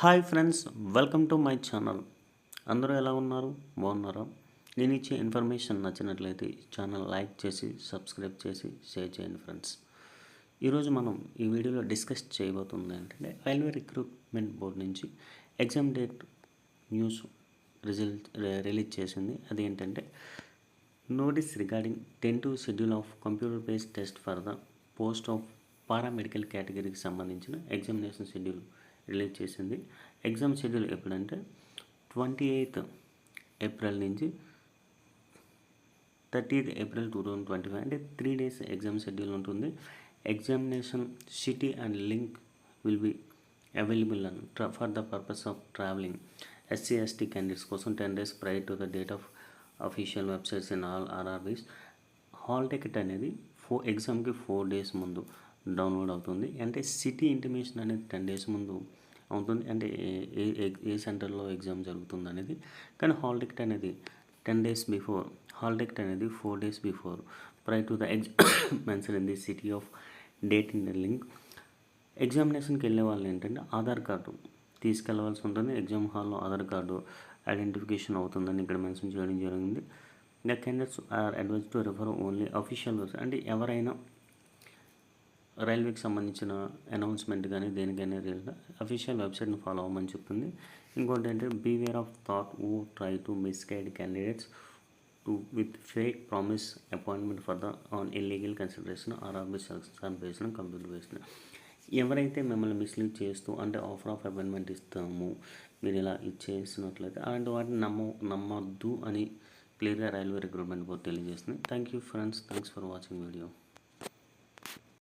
Hi friends welcome to my channel. అందరూ ఎలా ఉన్నారు? బాగున్నారా? నేను ఇచ్చే ఇన్ఫర్మేషన్ నచ్చినట్లయితే ఛానల్ లైక్ చేసి సబ్స్క్రైబ్ చేసి షేర్ చేయండి ఫ్రెండ్స్. ఈరోజు మనం ఈ వీడియోలో డిస్కస్ చేయబోతుంది ఏంటంటే రైల్వే రిక్రూట్మెంట్ బోర్డ్ నుంచి exam date news result release చేసింది. అది ఏంటంటే notice regarding tentative schedule of computer based test for the post of paramedical కేటగిరీకి సంబంధించిన ఎగ్జామినేషన్ షెడ్యూల్ రిలీజ్ చేసింది. ఎగ్జామ్ షెడ్యూల్ ఎప్పుడంటే ట్వంటీ ఎయిత్ ఏప్రిల్ నుంచి thirtieth April two thousand twenty five అంటే three days exam schedule ఉంటుంది. Examination city and link will be available on for the purpose of travelling. SC ST candidates కోసం ten days prior to the date of official websites in all RRBs. Hall ticket అనేది four ఎగ్జామ్కి four days ముందు download అవుతుంది. అంటే city intimation అనేది ten days ముందు అవుతుంది. అంటే ఏ- ఏ ఏ- సెంటర్లో ఎగ్జామ్ జరుగుతుంది అనేది. కానీ హాల్ టికెట్ అనేది ten days before hall ticket అనేది four days before prior to the exam mention in the city of date in the link ఎగ్జామినేషన్కి వెళ్ళే వాళ్ళు ఏంటంటే ఆధార్ కార్డు తీసుకెళ్ళవలసి ఉంటుంది. ఎగ్జామ్ హాల్లో ఆధార్ కార్డు ఐడెంటిఫికేషన్ అవుతుందని ఇక్కడ మెన్షన్ చేయడం జరిగింది. The candidates are advise to refer only official అంటే ఎవరైనా రైల్వేకి సంబంధించిన అనౌన్స్మెంట్ కానీ దేనికైనా అఫీషియల్ వెబ్సైట్ని ఫాలో అవ్వమని చెప్తుంది. ఇంకోటి ఏంటంటే beware of touts who try to misguide candidates to with fake promise appointment for the on illegal consideration RRB selection based computer based ఎవరైతే మిమ్మల్ని మిస్లీడ్ చేస్తూ అంటే ఆఫర్ ఆఫ్ అపాయింట్మెంట్ ఇస్తాము మీరు ఇలా ఇచ్చేసినట్లయితే అలాంటి వాటిని నమ్మ నమ్మొద్దు అని క్లియర్గా రైల్వే రిక్రూట్మెంట్ బోర్డు తెలియజేస్తుంది. Thank you friends thanks for watching video